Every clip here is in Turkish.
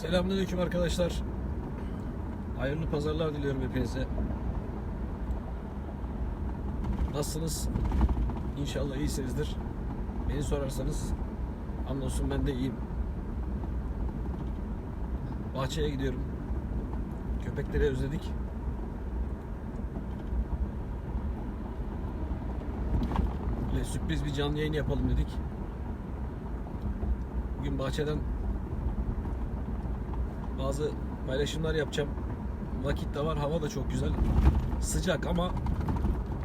Selamünaleyküm arkadaşlar. Hayırlı pazarlar diliyorum hepinize. Nasılsınız? İnşallah iyisinizdir. Beni sorarsanız hamdolsun ben de iyiyim. Bahçeye gidiyorum. Köpekleri özledik. Böyle sürpriz bir canlı yayın yapalım dedik. Bugün bahçeden bazı paylaşımlar yapacağım. Vakit de var, hava da çok güzel. Sıcak ama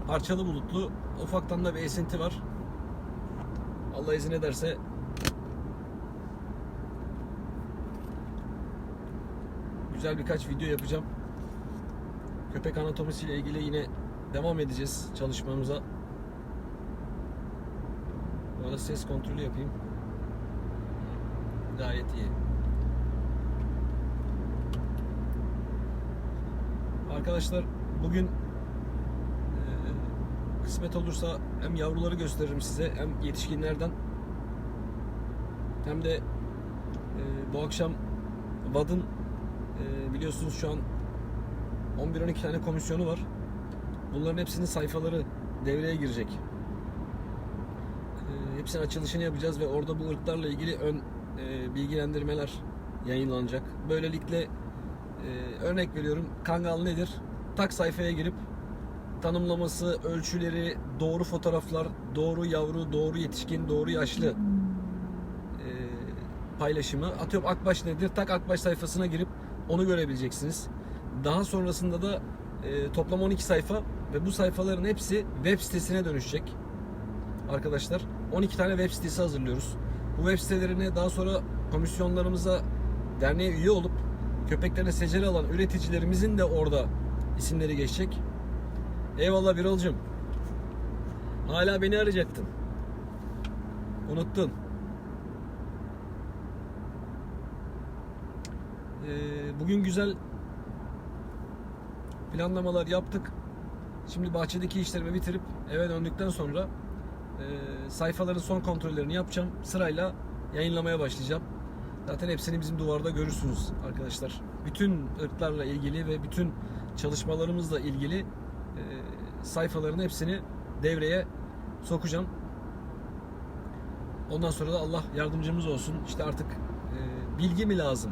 parçalı bulutlu. Ufaktan da bir esinti var. Allah izin ederse güzel birkaç video yapacağım. Köpek anatomisiyle ilgili yine devam edeceğiz çalışmamıza. Bu arada ses kontrolü yapayım. Gayet iyi. Arkadaşlar bugün e, kısmet olursa hem yavruları gösteririm size hem yetişkinlerden hem de e, bu akşam VAD'ın e, biliyorsunuz şu an 11-12 tane komisyonu var. Bunların hepsinin sayfaları devreye girecek. E, hepsinin açılışını yapacağız ve orada bu ırklarla ilgili ön e, bilgilendirmeler yayınlanacak. Böylelikle e, örnek veriyorum Kangal nedir? Tak sayfaya girip tanımlaması, ölçüleri, doğru fotoğraflar, doğru yavru, doğru yetişkin, doğru yaşlı e, paylaşımı. Atıyorum Akbaş nedir? Tak Akbaş sayfasına girip onu görebileceksiniz. Daha sonrasında da e, toplam 12 sayfa ve bu sayfaların hepsi web sitesine dönüşecek. Arkadaşlar 12 tane web sitesi hazırlıyoruz. Bu web sitelerine daha sonra komisyonlarımıza derneğe üye olup köpeklerine secere alan üreticilerimizin de orada isimleri geçecek. Eyvallah Birol'cum. Hala beni arayacaktın. Unuttun. Ee, bugün güzel planlamalar yaptık. Şimdi bahçedeki işlerimi bitirip eve döndükten sonra e, sayfaların son kontrollerini yapacağım. Sırayla yayınlamaya başlayacağım. Zaten hepsini bizim duvarda görürsünüz arkadaşlar. Bütün ırklarla ilgili ve bütün çalışmalarımızla ilgili e, sayfaların hepsini devreye sokacağım. Ondan sonra da Allah yardımcımız olsun. İşte artık e, bilgi mi lazım?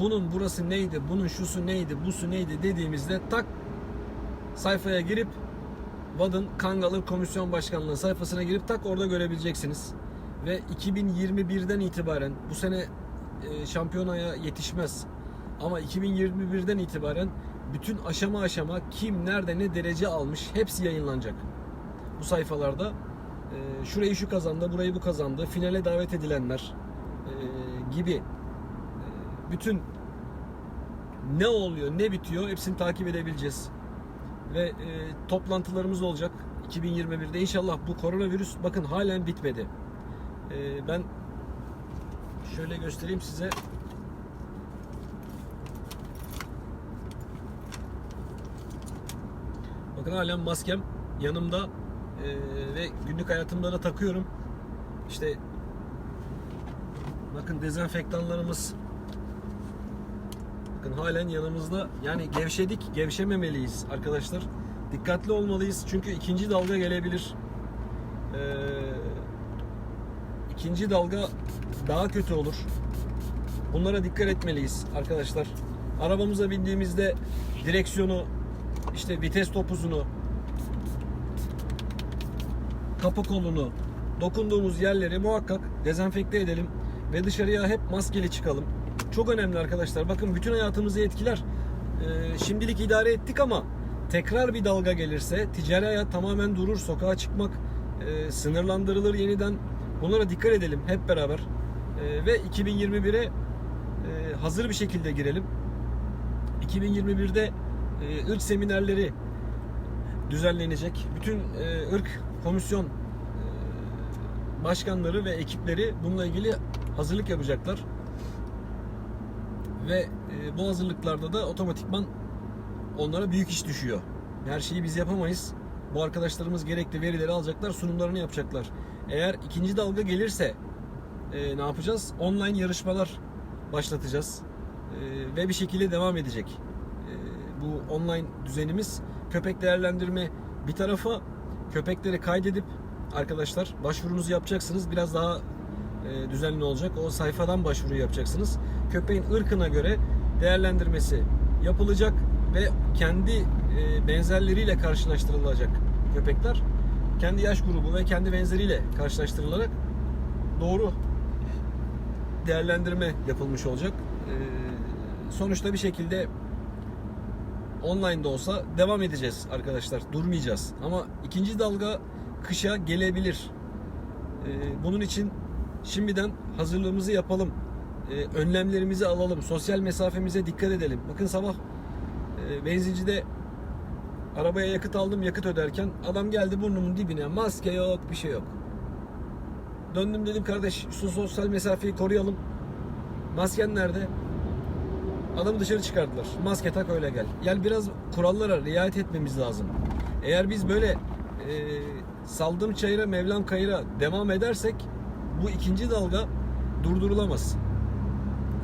Bunun burası neydi? Bunun şusu neydi? Busu neydi dediğimizde tak sayfaya girip VAD'ın Kangalır Komisyon Başkanlığı sayfasına girip tak orada görebileceksiniz. Ve 2021'den itibaren bu sene e, şampiyonaya yetişmez. Ama 2021'den itibaren bütün aşama aşama kim nerede ne derece almış hepsi yayınlanacak. Bu sayfalarda e, şurayı şu kazandı, burayı bu kazandı, finale davet edilenler e, gibi bütün ne oluyor, ne bitiyor hepsini takip edebileceğiz. Ve e, toplantılarımız olacak 2021'de. İnşallah bu koronavirüs bakın halen bitmedi. E, ben şöyle göstereyim size. Bakın halen maskem yanımda e, ve günlük hayatımda da takıyorum. İşte bakın dezenfektanlarımız bakın halen yanımızda. Yani gevşedik, gevşememeliyiz arkadaşlar. Dikkatli olmalıyız çünkü ikinci dalga gelebilir. Ee, ikinci dalga daha kötü olur. Bunlara dikkat etmeliyiz arkadaşlar. Arabamıza bindiğimizde direksiyonu, işte vites topuzunu, kapı kolunu, dokunduğumuz yerleri muhakkak dezenfekte edelim ve dışarıya hep maskeli çıkalım. Çok önemli arkadaşlar. Bakın bütün hayatımızı etkiler. Ee, şimdilik idare ettik ama tekrar bir dalga gelirse ticari hayat tamamen durur. Sokağa çıkmak e, sınırlandırılır yeniden. Bunlara dikkat edelim hep beraber. E, ve 2021'e e, hazır bir şekilde girelim. 2021'de e, ırk seminerleri düzenlenecek. Bütün e, ırk komisyon e, başkanları ve ekipleri bununla ilgili hazırlık yapacaklar. Ve e, bu hazırlıklarda da otomatikman onlara büyük iş düşüyor. Her şeyi biz yapamayız. Bu arkadaşlarımız gerekli verileri alacaklar, sunumlarını yapacaklar. Eğer ikinci dalga gelirse e, ne yapacağız? Online yarışmalar başlatacağız. Ee, ve bir şekilde devam edecek. Ee, bu online düzenimiz köpek değerlendirme bir tarafa köpekleri kaydedip arkadaşlar başvurunuzu yapacaksınız. Biraz daha e, düzenli olacak. O sayfadan başvuru yapacaksınız. Köpeğin ırkına göre değerlendirmesi yapılacak ve kendi e, benzerleriyle karşılaştırılacak köpekler. Kendi yaş grubu ve kendi benzeriyle karşılaştırılarak doğru değerlendirme yapılmış olacak. E, sonuçta bir şekilde online de olsa devam edeceğiz arkadaşlar. Durmayacağız. Ama ikinci dalga kışa gelebilir. Ee, bunun için şimdiden hazırlığımızı yapalım. Ee, önlemlerimizi alalım. Sosyal mesafemize dikkat edelim. Bakın sabah e, benzincide arabaya yakıt aldım yakıt öderken adam geldi burnumun dibine maske yok bir şey yok. Döndüm dedim kardeş şu sosyal mesafeyi koruyalım. Masken nerede? Adamı dışarı çıkardılar. Maske tak öyle gel. Yani biraz kurallara riayet etmemiz lazım. Eğer biz böyle e, saldım çayıra mevlam kayıra devam edersek bu ikinci dalga durdurulamaz.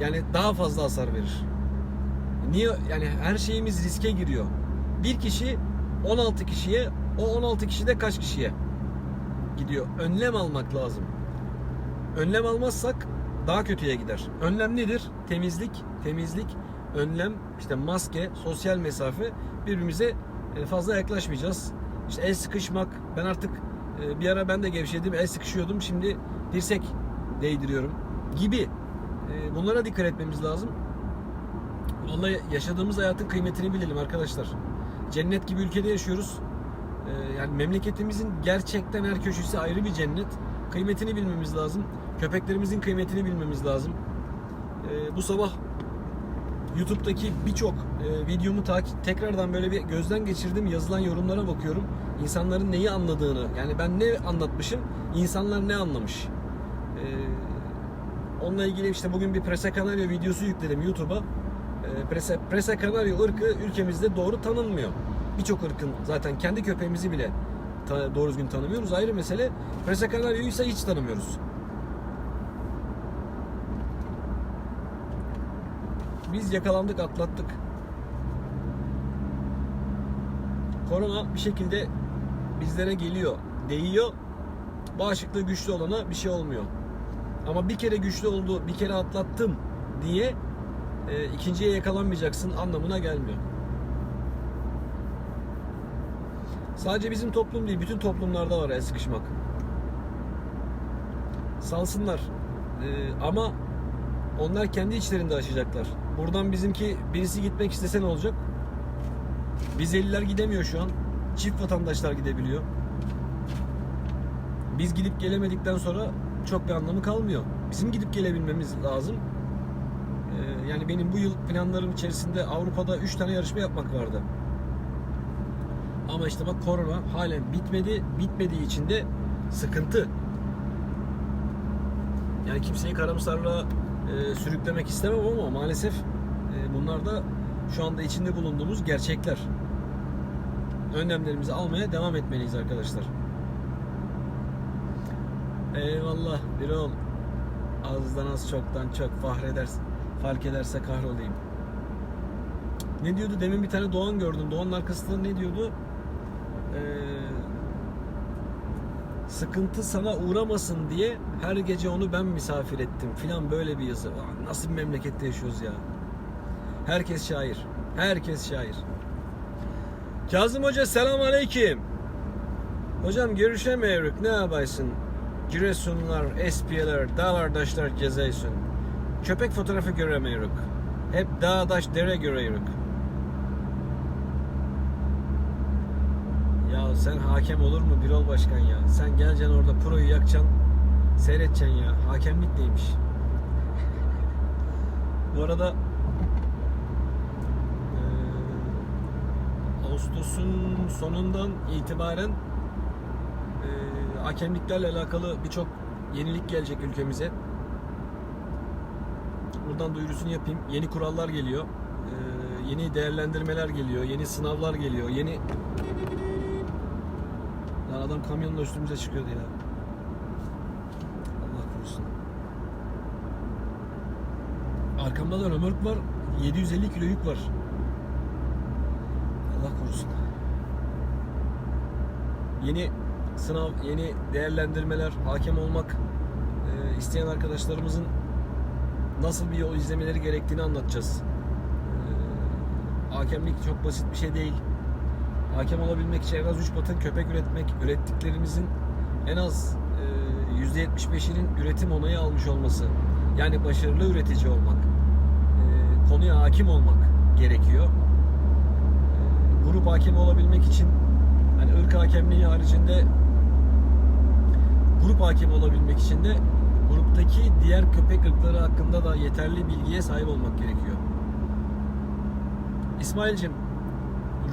Yani daha fazla hasar verir. Niye? Yani her şeyimiz riske giriyor. Bir kişi 16 kişiye, o 16 kişi de kaç kişiye gidiyor. Önlem almak lazım. Önlem almazsak daha kötüye gider. Önlem nedir? Temizlik, temizlik, önlem, işte maske, sosyal mesafe, birbirimize e, fazla yaklaşmayacağız. İşte el sıkışmak, ben artık e, bir ara ben de gevşedim, el sıkışıyordum, şimdi dirsek değdiriyorum gibi. E, Bunlara dikkat etmemiz lazım. Vallahi yaşadığımız hayatın kıymetini bilelim arkadaşlar. Cennet gibi ülkede yaşıyoruz. E, Yani memleketimizin gerçekten her köşesi ayrı bir cennet. Kıymetini bilmemiz lazım. Köpeklerimizin kıymetini bilmemiz lazım. Ee, bu sabah YouTube'daki birçok e, videomu takip tekrardan böyle bir gözden geçirdim. Yazılan yorumlara bakıyorum. İnsanların neyi anladığını, yani ben ne anlatmışım, insanlar ne anlamış. Ee, onunla ilgili işte bugün bir Presa Canario videosu yükledim YouTube'a. Ee, Presa, Presa Canario ırkı ülkemizde doğru tanınmıyor. Birçok ırkın zaten kendi köpeğimizi bile ta- doğru düzgün tanımıyoruz. Ayrı mesele Presa Canario'yu ise hiç tanımıyoruz. Biz yakalandık, atlattık. Korona bir şekilde bizlere geliyor, değiyor. Bağışıklığı güçlü olana bir şey olmuyor. Ama bir kere güçlü oldu, bir kere atlattım diye e, ikinciye yakalanmayacaksın anlamına gelmiyor. Sadece bizim toplum değil, bütün toplumlarda var el sıkışmak. Salsınlar. Ee, ama onlar kendi içlerinde aşacaklar. Buradan bizimki birisi gitmek istese ne olacak? Bizeliler gidemiyor şu an. Çift vatandaşlar gidebiliyor. Biz gidip gelemedikten sonra çok bir anlamı kalmıyor. Bizim gidip gelebilmemiz lazım. Ee, yani benim bu yıl planlarım içerisinde Avrupa'da 3 tane yarışma yapmak vardı. Ama işte bak korona halen bitmedi. Bitmediği için de sıkıntı. Yani kimseyi karamsarlığa e, sürüklemek istemem ama maalesef e, bunlar da şu anda içinde bulunduğumuz gerçekler. Önlemlerimizi almaya devam etmeliyiz arkadaşlar. Eyvallah bir ol. Azdan az çoktan çok fahredersin. Fark ederse kahrolayım. Ne diyordu? Demin bir tane Doğan gördüm. Doğan'ın arkasında ne diyordu? Ee, sıkıntı sana uğramasın diye her gece onu ben misafir ettim filan böyle bir yazı. Nasıl bir memlekette yaşıyoruz ya. Herkes şair. Herkes şair. Kazım Hoca selam aleyküm. Hocam görüşemiyoruz. Ne yapaysın? Giresunlar, espiyeler, dağlardaşlar gezeysün. Köpek fotoğrafı göremiyoruz. Hep dağdaş dere görüyoruz. Ya sen hakem olur mu Birol Başkan ya? Sen geleceksin orada proyu yakacaksın, seyredeceksin ya. Hakemlik neymiş? Bu arada eee, Ağustos'un sonundan itibaren eee, hakemliklerle alakalı birçok yenilik gelecek ülkemize. Buradan duyurusunu yapayım. Yeni kurallar geliyor. Eee, yeni değerlendirmeler geliyor. Yeni sınavlar geliyor. Yeni Lan adam kamyonla üstümüze çıkıyordu ya. Allah korusun. Arkamda da römork var. 750 kilo yük var. Allah korusun. Yeni sınav, yeni değerlendirmeler, hakem olmak e, isteyen arkadaşlarımızın nasıl bir yol izlemeleri gerektiğini anlatacağız. E, hakemlik çok basit bir şey değil. Hakem olabilmek için en az 3 batın köpek üretmek, ürettiklerimizin en az e, %75'inin üretim onayı almış olması. Yani başarılı üretici olmak, e, konuya hakim olmak gerekiyor. E, grup hakemi olabilmek için hani ırk hakemliği haricinde grup hakemi olabilmek için de gruptaki diğer köpek ırkları hakkında da yeterli bilgiye sahip olmak gerekiyor. İsmail'cim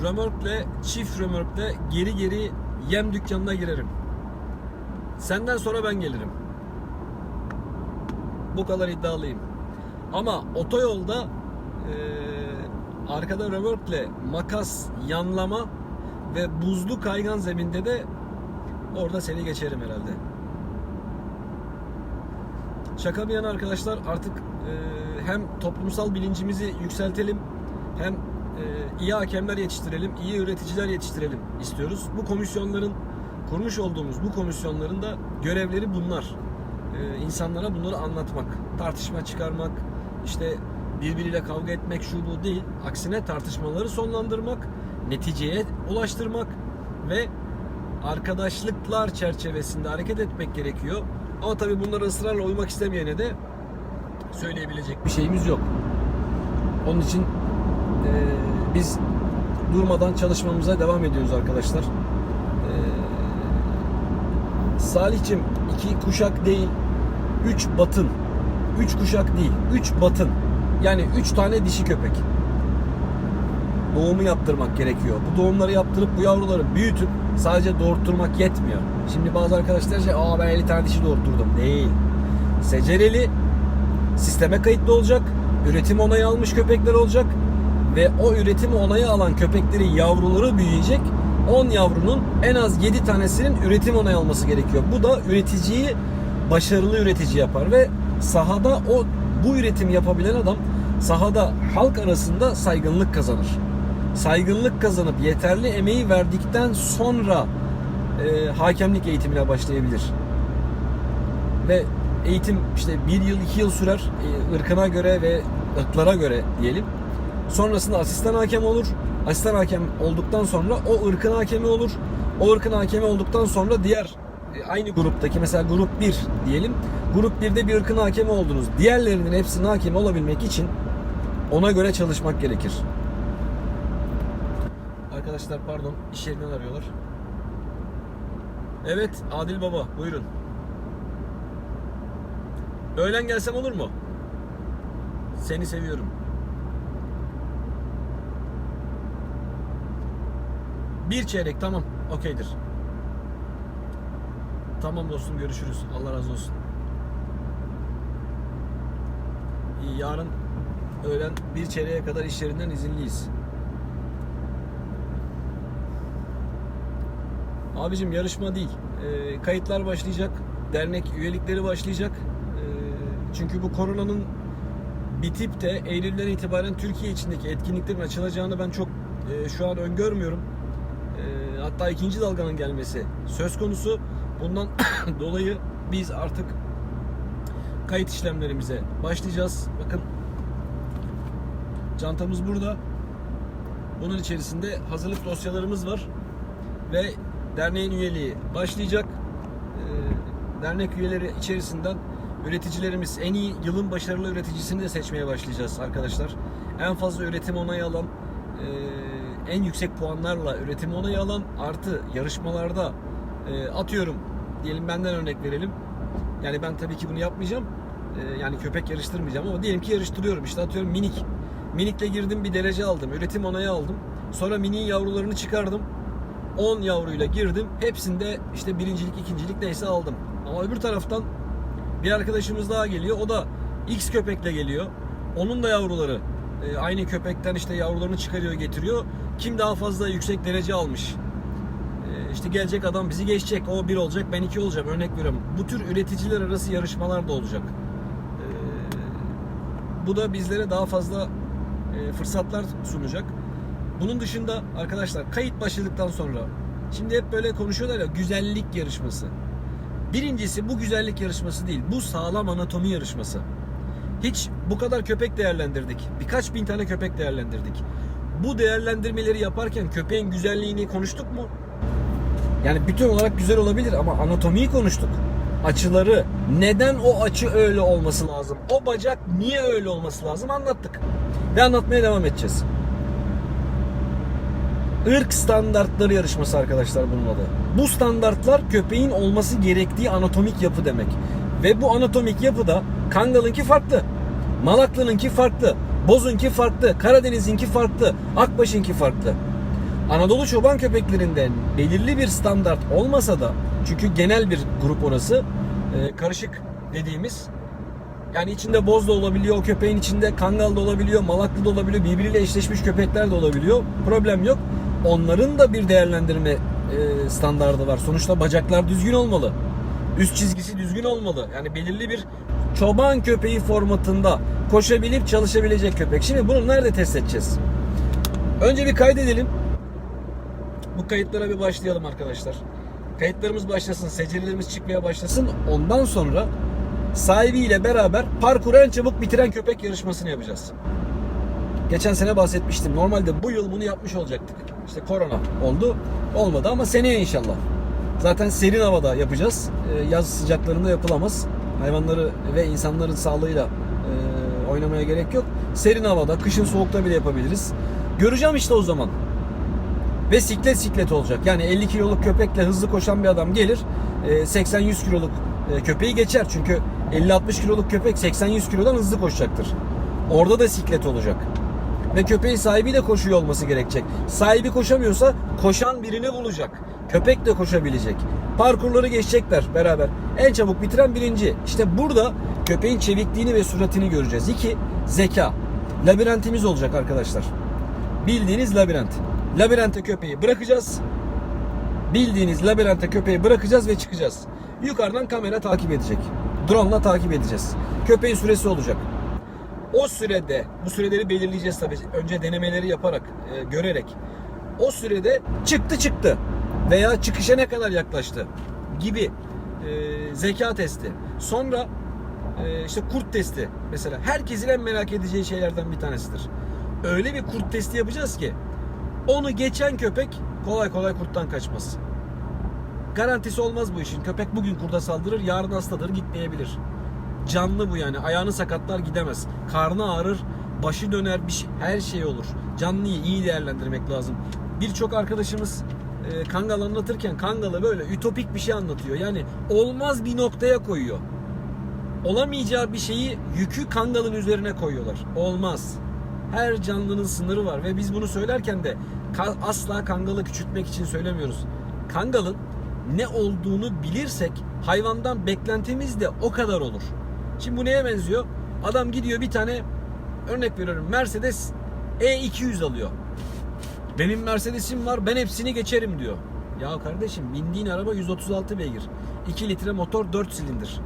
römorkle, çift römorkle geri geri yem dükkanına girerim. Senden sonra ben gelirim. Bu kadar iddialıyım. Ama otoyolda eee arkada römorkle makas, yanlama ve buzlu kaygan zeminde de orada seni geçerim herhalde. Şaka bir yana arkadaşlar artık eee, hem toplumsal bilincimizi yükseltelim hem eee, iyi hakemler yetiştirelim, iyi üreticiler yetiştirelim istiyoruz. Bu komisyonların kurmuş olduğumuz bu komisyonların da görevleri bunlar. Ee, insanlara bunları anlatmak, tartışma çıkarmak, işte birbiriyle kavga etmek şu bu değil. Aksine tartışmaları sonlandırmak, neticeye ulaştırmak ve arkadaşlıklar çerçevesinde hareket etmek gerekiyor. Ama tabii bunlara ısrarla uymak istemeyene de söyleyebilecek bir şeyimiz yok. Onun için eee, biz durmadan çalışmamıza devam ediyoruz arkadaşlar. Eee Salih'cim iki kuşak değil, üç batın. Üç kuşak değil, üç batın. Yani üç tane dişi köpek. Doğumu yaptırmak gerekiyor. Bu doğumları yaptırıp bu yavruları büyütüp sadece doğurtturmak yetmiyor. Şimdi bazı arkadaşlar şey, aa ben 50 tane dişi doğurtturdum. Değil. Secereli sisteme kayıtlı olacak. Üretim onayı almış köpekler olacak. Ve o üretim onayı alan köpeklerin yavruları büyüyecek. 10 yavrunun en az 7 tanesinin üretim onayı alması gerekiyor. Bu da üreticiyi başarılı üretici yapar ve sahada o bu üretimi yapabilen adam sahada halk arasında saygınlık kazanır. Saygınlık kazanıp yeterli emeği verdikten sonra e, hakemlik eğitimine başlayabilir. Ve eğitim işte bir yıl iki yıl sürer e, ırkına göre ve ırklara göre diyelim. Sonrasında asistan hakem olur. Asistan hakem olduktan sonra o ırkın hakemi olur. O ırkın hakemi olduktan sonra diğer e, aynı gruptaki mesela grup 1 diyelim. Grup 1'de bir ırkın hakemi oldunuz. Diğerlerinin hepsinin hakemi olabilmek için ona göre çalışmak gerekir. Arkadaşlar pardon iş yerinden arıyorlar. Evet Adil Baba buyurun. Öğlen gelsem olur mu? Seni seviyorum. Bir çeyrek tamam. Okeydir. Tamam dostum görüşürüz. Allah razı olsun. Yarın öğlen bir çeyreğe kadar iş yerinden izinliyiz. Abicim yarışma değil. Ee, kayıtlar başlayacak. Dernek üyelikleri başlayacak. Ee, çünkü bu koronanın bitip de Eylül'den itibaren Türkiye içindeki etkinliklerin açılacağını ben çok e, şu an öngörmüyorum. E, hatta ikinci dalganın gelmesi söz konusu. Bundan dolayı biz artık kayıt işlemlerimize başlayacağız. Bakın çantamız burada. Bunun içerisinde hazırlık dosyalarımız var ve derneğin üyeliği başlayacak. Ee, dernek üyeleri içerisinden üreticilerimiz en iyi yılın başarılı üreticisini de seçmeye başlayacağız arkadaşlar. En fazla üretim onayı alan, e, en yüksek puanlarla üretim onayı alan artı yarışmalarda e, atıyorum diyelim benden örnek verelim. Yani ben tabii ki bunu yapmayacağım. Yani köpek yarıştırmayacağım ama diyelim ki yarıştırıyorum. İşte atıyorum minik. Minikle girdim bir derece aldım. Üretim onayı aldım. Sonra mini yavrularını çıkardım. 10 yavruyla girdim. Hepsinde işte birincilik, ikincilik neyse aldım. Ama öbür taraftan bir arkadaşımız daha geliyor. O da X köpekle geliyor. Onun da yavruları e, aynı köpekten işte yavrularını çıkarıyor, getiriyor. Kim daha fazla yüksek derece almış? E, işte gelecek adam bizi geçecek. O bir olacak, ben iki olacağım. Örnek veriyorum. Bu tür üreticiler arası yarışmalar da olacak. E, Bu da bizlere daha fazla fırsatlar sunacak. Bunun dışında arkadaşlar kayıt başladıktan sonra şimdi hep böyle konuşuyorlar ya güzellik yarışması. Birincisi bu güzellik yarışması değil. Bu sağlam anatomi yarışması. Hiç bu kadar köpek değerlendirdik. Birkaç bin tane köpek değerlendirdik. Bu değerlendirmeleri yaparken köpeğin güzelliğini konuştuk mu? Yani bütün olarak güzel olabilir ama anatomiyi konuştuk. Açıları, neden o açı öyle olması lazım? O bacak niye öyle olması lazım anlattık. Ve anlatmaya devam edeceğiz. Irk standartları yarışması arkadaşlar bunun adı. Bu standartlar köpeğin olması gerektiği anatomik yapı demek. Ve bu anatomik yapıda Kangal'ınki farklı. Malaklı'nınki farklı. Boz'unki farklı. Karadeniz'inki farklı. Akbaş'ınki farklı. Anadolu çoban köpeklerinden belirli bir standart olmasa da çünkü genel bir grup orası e, karışık dediğimiz yani içinde boz da olabiliyor, o köpeğin içinde kangal da olabiliyor, malaklı da olabiliyor, birbiriyle eşleşmiş köpekler de olabiliyor. Problem yok. Onların da bir değerlendirme e, standardı var. Sonuçta bacaklar düzgün olmalı. Üst çizgisi düzgün olmalı. Yani belirli bir çoban köpeği formatında koşabilip çalışabilecek köpek. Şimdi bunu nerede test edeceğiz? Önce bir kaydedelim. Bu kayıtlara bir başlayalım arkadaşlar. Kayıtlarımız başlasın, secerilerimiz çıkmaya başlasın. Ondan sonra sahibiyle beraber parkuru en çabuk bitiren köpek yarışmasını yapacağız. Geçen sene bahsetmiştim. Normalde bu yıl bunu yapmış olacaktık. İşte korona oldu. Olmadı ama seneye inşallah. Zaten serin havada yapacağız. Ee, Yaz sıcaklarında yapılamaz. Hayvanları ve insanların sağlığıyla e, oynamaya gerek yok. Serin havada, kışın soğukta bile yapabiliriz. Göreceğim işte o zaman. Ve siklet siklet olacak. Yani 50 kiloluk köpekle hızlı koşan bir adam gelir. e, 80-100 kiloluk e, köpeği geçer. Çünkü 50-60 kiloluk köpek 80-100 kilodan hızlı koşacaktır. Orada da siklet olacak. Ve köpeğin sahibi de koşuyor olması gerekecek. Sahibi koşamıyorsa koşan birini bulacak. Köpek de koşabilecek. Parkurları geçecekler beraber. En çabuk bitiren birinci. İşte burada köpeğin çevikliğini ve süratini göreceğiz. İki, zeka. Labirentimiz olacak arkadaşlar. Bildiğiniz labirent. Labirente köpeği bırakacağız. Bildiğiniz labirente köpeği bırakacağız ve çıkacağız. Yukarıdan kamera takip edecek. Drone ile takip edeceğiz. Köpeğin süresi olacak. O sürede, bu süreleri belirleyeceğiz tabii. Önce denemeleri yaparak, e, görerek. O sürede çıktı çıktı veya çıkışa ne kadar yaklaştı gibi e, zeka testi. Sonra e, işte kurt testi mesela. Herkesin en merak edeceği şeylerden bir tanesidir. Öyle bir kurt testi yapacağız ki onu geçen köpek kolay kolay kurttan kaçmaz. Garantisi olmaz bu işin. Köpek bugün kurda saldırır, yarın hastadır, gitmeyebilir. Canlı bu yani. Ayağını sakatlar gidemez. Karnı ağrır, başı döner, bir şey, her şey olur. Canlıyı iyi değerlendirmek lazım. Birçok arkadaşımız e, Kangal anlatırken Kangal'ı böyle ütopik bir şey anlatıyor. Yani olmaz bir noktaya koyuyor. Olamayacağı bir şeyi yükü Kangal'ın üzerine koyuyorlar. Olmaz. Her canlının sınırı var ve biz bunu söylerken de asla Kangal'ı küçültmek için söylemiyoruz. Kangal'ın ne olduğunu bilirsek hayvandan beklentimiz de o kadar olur. Şimdi bu neye benziyor? Adam gidiyor bir tane örnek veriyorum Mercedes E200 alıyor. Benim Mercedes'im var ben hepsini geçerim diyor. Ya kardeşim bindiğin araba 136 beygir. 2 litre motor 4 silindir.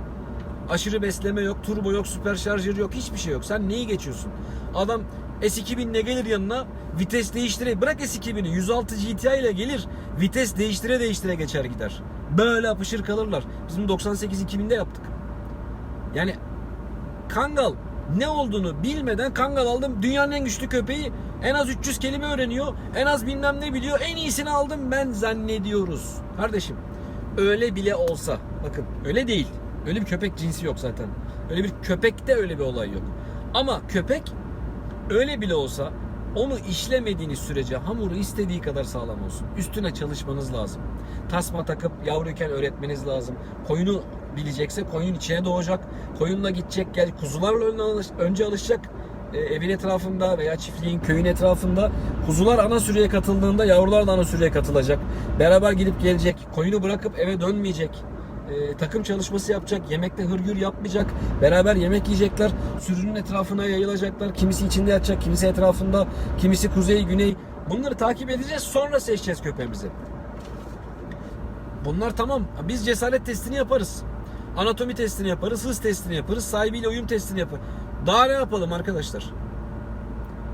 Aşırı besleme yok, turbo yok, süper şarjör yok, hiçbir şey yok. Sen neyi geçiyorsun? Adam S2000 ile gelir yanına vites değiştire bırak S2000'i 106 GTI ile gelir vites değiştire değiştire geçer gider. Böyle apışır kalırlar. Bizim 98 2000'de yaptık. Yani Kangal ne olduğunu bilmeden Kangal aldım. Dünyanın en güçlü köpeği en az 300 kelime öğreniyor. En az bilmem ne biliyor. En iyisini aldım ben zannediyoruz. Kardeşim öyle bile olsa bakın öyle değil. Öyle bir köpek cinsi yok zaten. Öyle bir köpekte öyle bir olay yok. Ama köpek öyle bile olsa onu işlemediğiniz sürece hamuru istediği kadar sağlam olsun. Üstüne çalışmanız lazım. Tasma takıp yavruyken öğretmeniz lazım. Koyunu bilecekse koyun içine doğacak. Koyunla gidecek gel kuzularla önce, alış- önce alışacak. E, evin etrafında veya çiftliğin köyün etrafında kuzular ana sürüye katıldığında yavrular da ana sürüye katılacak. Beraber gidip gelecek. Koyunu bırakıp eve dönmeyecek. E, takım çalışması yapacak. Yemekte hırgür yapmayacak. Beraber yemek yiyecekler. Sürünün etrafına yayılacaklar. Kimisi içinde yatacak, kimisi etrafında, kimisi kuzey, güney. Bunları takip edeceğiz. Sonra seçeceğiz köpeğimizi. Bunlar tamam. Biz cesaret testini yaparız. Anatomi testini yaparız, hız testini yaparız, sahibiyle uyum testini yaparız. Daha ne yapalım arkadaşlar?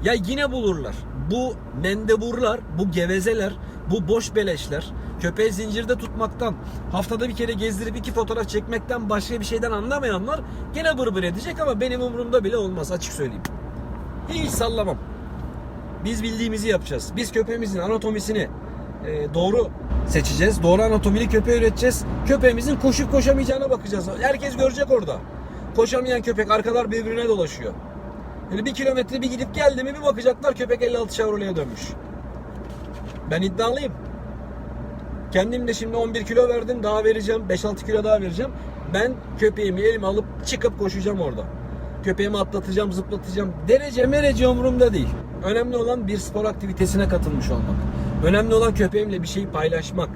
Ya yine bulurlar. Bu mendeburlar, bu gevezeler, bu boş beleşler köpeği zincirde tutmaktan, haftada bir kere gezdirip iki fotoğraf çekmekten başka bir şeyden anlamayanlar gene bır bır edecek ama benim umurumda bile olmaz açık söyleyeyim. Hiç sallamam. Biz bildiğimizi yapacağız. Biz köpeğimizin anatomisini e, doğru seçeceğiz. Doğru anatomili köpeği üreteceğiz. Köpeğimizin koşup koşamayacağına bakacağız. Herkes görecek orada. Koşamayan köpek arkalar birbirine dolaşıyor. Böyle bir kilometre bir gidip geldi mi bir bakacaklar köpek 56 Chevrolet'e dönmüş. Ben iddialıyım. Kendim de şimdi 11 kilo verdim. Daha vereceğim. 5-6 kilo daha vereceğim. Ben köpeğimi elime alıp çıkıp koşacağım orada. Köpeğimi atlatacağım, zıplatacağım. Derece merece umurumda değil. Önemli olan bir spor aktivitesine katılmış olmak. Önemli olan köpeğimle bir şeyi paylaşmak.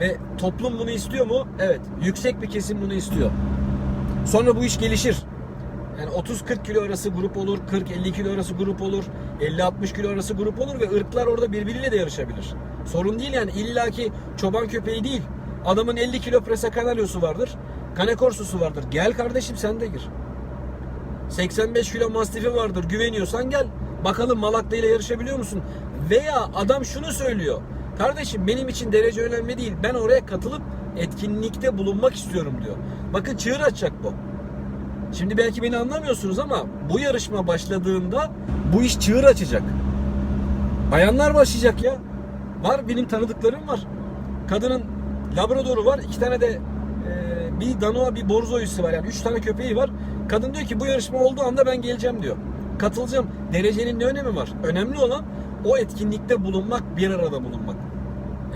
Ve toplum bunu istiyor mu? Evet. Yüksek bir kesim bunu istiyor. Sonra bu iş gelişir. Yani 30-40 kilo arası grup olur, 40-50 kilo arası grup olur, 50-60 kilo arası grup olur ve ırklar orada birbiriyle de yarışabilir. Sorun değil yani illaki çoban köpeği değil. Adamın 50 kilo presa kanalyosu vardır, kanekorsusu vardır. Gel kardeşim sen de gir. 85 kilo mastifi vardır güveniyorsan gel. Bakalım Malaklı ile yarışabiliyor musun? Veya adam şunu söylüyor. Kardeşim benim için derece önemli değil. Ben oraya katılıp etkinlikte bulunmak istiyorum diyor. Bakın çığır açacak bu. Şimdi belki beni anlamıyorsunuz ama bu yarışma başladığında bu iş çığır açacak. Bayanlar başlayacak ya. Var benim tanıdıklarım var. Kadının Labrador'u var. iki tane de e, bir Danoa bir Borzo'yusu var. Yani üç tane köpeği var. Kadın diyor ki bu yarışma olduğu anda ben geleceğim diyor. Katılacağım. Derecenin ne önemi var? Önemli olan o etkinlikte bulunmak, bir arada bulunmak.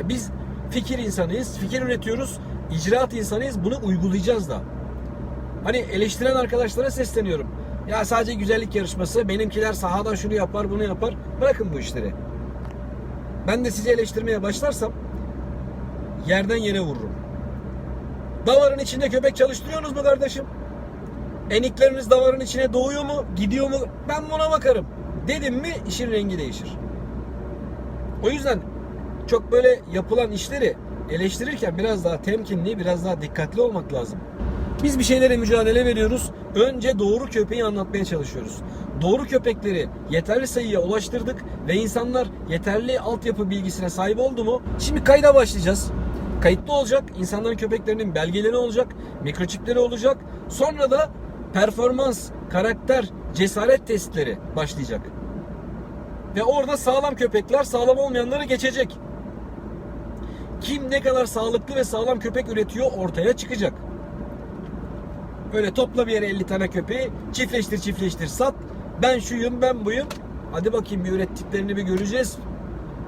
E, Biz fikir insanıyız, fikir üretiyoruz, icraat insanıyız. Bunu uygulayacağız da. Hani eleştiren arkadaşlara sesleniyorum. Ya sadece güzellik yarışması, benimkiler sahada şunu yapar, bunu yapar. Bırakın bu işleri. Ben de sizi eleştirmeye başlarsam yerden yere vururum. Davarın içinde köpek çalıştırıyorsunuz mu kardeşim? Enikleriniz davarın içine doğuyor mu, gidiyor mu? Ben buna bakarım. Dedim mi işin rengi değişir. O yüzden çok böyle yapılan işleri eleştirirken biraz daha temkinli, biraz daha dikkatli olmak lazım. Biz bir şeylere mücadele veriyoruz. Önce doğru köpeği anlatmaya çalışıyoruz. Doğru köpekleri yeterli sayıya ulaştırdık ve insanlar yeterli altyapı bilgisine sahip oldu mu? Şimdi kayda başlayacağız. Kayıtlı olacak. İnsanların köpeklerinin belgeleri olacak. Mikroçipleri olacak. Sonra da performans, karakter, cesaret testleri başlayacak. Ve orada sağlam köpekler sağlam olmayanları geçecek. Kim ne kadar sağlıklı ve sağlam köpek üretiyor ortaya çıkacak. Böyle topla bir yere 50 tane köpeği çiftleştir çiftleştir sat. Ben şuyum ben buyum. Hadi bakayım bir ürettiklerini bir göreceğiz.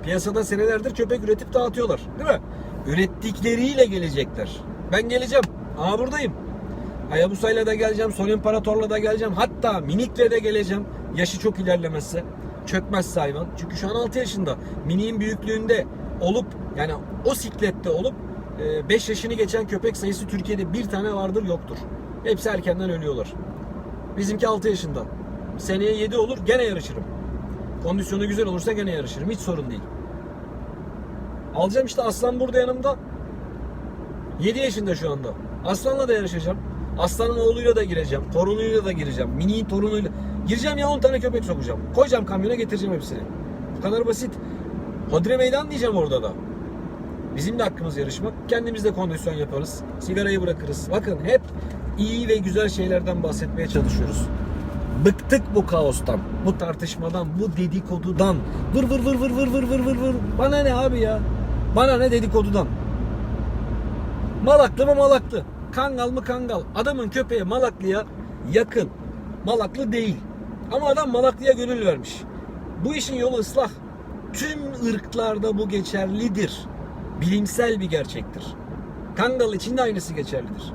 Piyasada senelerdir köpek üretip dağıtıyorlar. Değil mi? Ürettikleriyle gelecekler. Ben geleceğim. Aa buradayım. Hayabusa'yla da geleceğim. Sol İmparator'la da geleceğim. Hatta Minik'le de geleceğim. Yaşı çok ilerlemezse. Çökmezse hayvan. Çünkü şu an 6 yaşında. Minik'in büyüklüğünde olup yani o siklette olup 5 yaşını geçen köpek sayısı Türkiye'de bir tane vardır yoktur. Hepsi erkenden ölüyorlar. Bizimki 6 yaşında. Seneye 7 olur gene yarışırım. Kondisyonu güzel olursa gene yarışırım. Hiç sorun değil. Alacağım işte Aslan burada yanımda. 7 yaşında şu anda. Aslan'la da yarışacağım. Aslan'ın oğluyla da gireceğim. Torunuyla da gireceğim. Mini torunuyla. Gireceğim ya 10 tane köpek sokacağım. Koyacağım kamyona getireceğim hepsini. Bu kadar basit. Hodri meydan diyeceğim orada da. Bizim de hakkımız yarışmak. Kendimiz de kondisyon yaparız. Sigarayı bırakırız. Bakın hep iyi ve güzel şeylerden bahsetmeye çalışıyoruz. Bıktık bu kaostan, bu tartışmadan, bu dedikodudan. Vır vır vır vır vır vır vır vır vır. Bana ne abi ya? Bana ne dedikodudan? Malaklı mı malaklı? Kangal mı kangal? Adamın köpeği Malaklı'ya yakın. Malaklı değil. Ama adam Malaklı'ya gönül vermiş. Bu işin yolu ıslah. Tüm ırklarda bu geçerlidir. Bilimsel bir gerçektir. Kangal için de aynısı geçerlidir.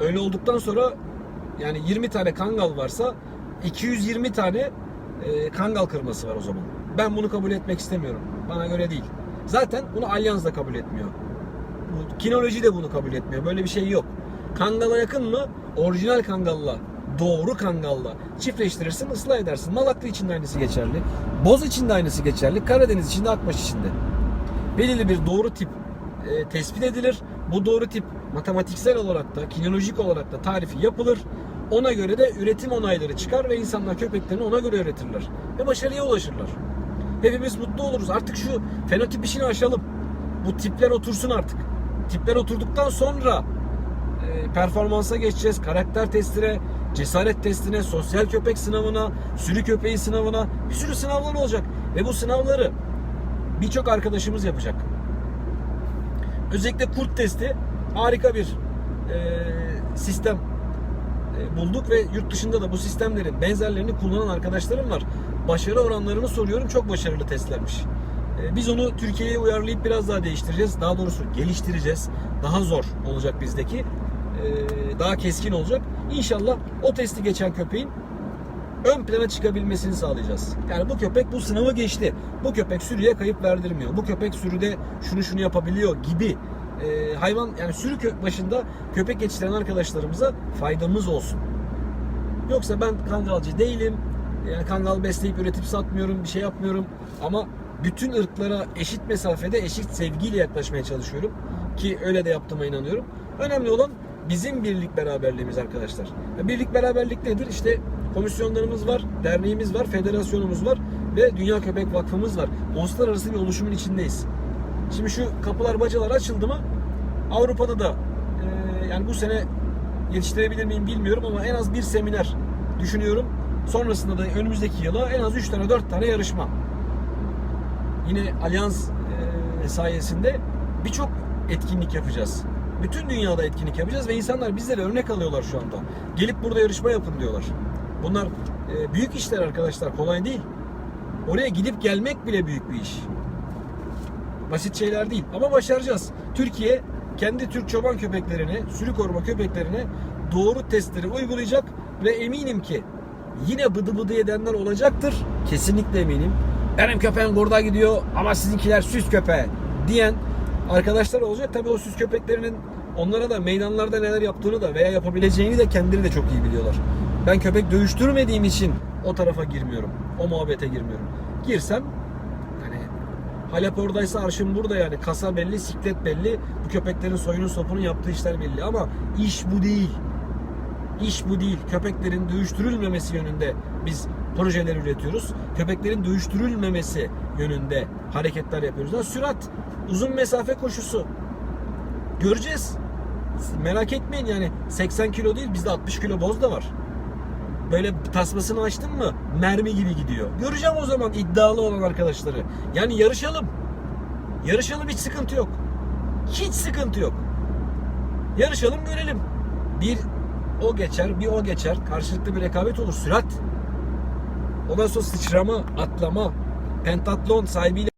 Öyle olduktan sonra yani 20 tane kangal varsa 220 tane e, kangal kırması var o zaman. Ben bunu kabul etmek istemiyorum. Bana göre değil. Zaten bunu Alyans da kabul etmiyor. Kinoloji de bunu kabul etmiyor. Böyle bir şey yok. Kangala yakın mı? Orijinal kangalla, doğru kangalla çiftleştirirsin, ıslah edersin. Malaklı için de aynısı geçerli. Boz için de aynısı geçerli. Karadeniz için de Akbaş için de. Belirli bir doğru tip e, tespit edilir. Bu doğru tip matematiksel olarak da kinolojik olarak da tarifi yapılır. Ona göre de üretim onayları çıkar ve insanlar köpeklerini ona göre üretirler. Ve başarıya ulaşırlar. Hepimiz mutlu oluruz. Artık şu fenotip işini aşalım. Bu tipler otursun artık. Tipler oturduktan sonra e, performansa geçeceğiz. Karakter testine, cesaret testine, sosyal köpek sınavına, sürü köpeği sınavına bir sürü sınavlar olacak. Ve bu sınavları birçok arkadaşımız yapacak. Özellikle kurt testi harika bir e, sistem e, bulduk ve yurt dışında da bu sistemlerin benzerlerini kullanan arkadaşlarım var. Başarı oranlarını soruyorum. Çok başarılı testlermiş. E, Biz onu Türkiye'ye uyarlayıp biraz daha değiştireceğiz. Daha doğrusu geliştireceğiz. Daha zor olacak bizdeki. E, Daha keskin olacak. İnşallah o testi geçen köpeğin ön plana çıkabilmesini sağlayacağız. Yani bu köpek bu sınavı geçti. Bu köpek sürüye kayıp verdirmiyor. Bu köpek sürüde şunu şunu yapabiliyor gibi e, hayvan yani sürü kö- başında köpek yetiştiren arkadaşlarımıza faydamız olsun. Yoksa ben kangalcı değilim. Yani kangal besleyip üretip satmıyorum, bir şey yapmıyorum. Ama bütün ırklara eşit mesafede, eşit sevgiyle yaklaşmaya çalışıyorum. Ki öyle de yaptığıma inanıyorum. Önemli olan bizim birlik beraberliğimiz arkadaşlar. Birlik beraberlik nedir? İşte komisyonlarımız var, derneğimiz var, federasyonumuz var ve Dünya Köpek Vakfımız var. Uluslararası bir oluşumun içindeyiz. Şimdi şu kapılar bacalar açıldı mı Avrupa'da da e, yani bu sene yetiştirebilir miyim bilmiyorum ama en az bir seminer düşünüyorum. Sonrasında da önümüzdeki yıla en az 3 tane 4 tane yarışma. Yine Alyans e, sayesinde birçok etkinlik yapacağız. Bütün dünyada etkinlik yapacağız ve insanlar bizlere örnek alıyorlar şu anda. Gelip burada yarışma yapın diyorlar. Bunlar e, büyük işler arkadaşlar kolay değil. Oraya gidip gelmek bile büyük bir iş. Basit şeyler değil ama başaracağız. Türkiye kendi Türk çoban köpeklerine, sürü koruma köpeklerine doğru testleri uygulayacak ve eminim ki yine bıdı bıdı edenler olacaktır. Kesinlikle eminim. Benim köpeğim burada gidiyor ama sizinkiler süs köpeği diyen arkadaşlar olacak. Tabii o süs köpeklerinin onlara da meydanlarda neler yaptığını da veya yapabileceğini de kendileri de çok iyi biliyorlar. Ben köpek dövüştürmediğim için o tarafa girmiyorum. O muhabbete girmiyorum. Girsem hani Halep oradaysa arşın burada yani. Kasa belli, siklet belli. Bu köpeklerin soyunun sopunun yaptığı işler belli ama iş bu değil. İş bu değil. Köpeklerin dövüştürülmemesi yönünde biz projeler üretiyoruz. Köpeklerin dövüştürülmemesi yönünde hareketler yapıyoruz. Ha, sürat, uzun mesafe koşusu. Göreceğiz. Merak etmeyin yani 80 kilo değil bizde 60 kilo boz da var. Böyle tasmasını açtın mı mermi gibi gidiyor. Göreceğim o zaman iddialı olan arkadaşları. Yani yarışalım. Yarışalım hiç sıkıntı yok. Hiç sıkıntı yok. Yarışalım görelim. Bir o geçer, bir o geçer. Karşılıklı bir rekabet olur. Sürat. Ondan sonra sıçrama, atlama, pentatlon sahibiyle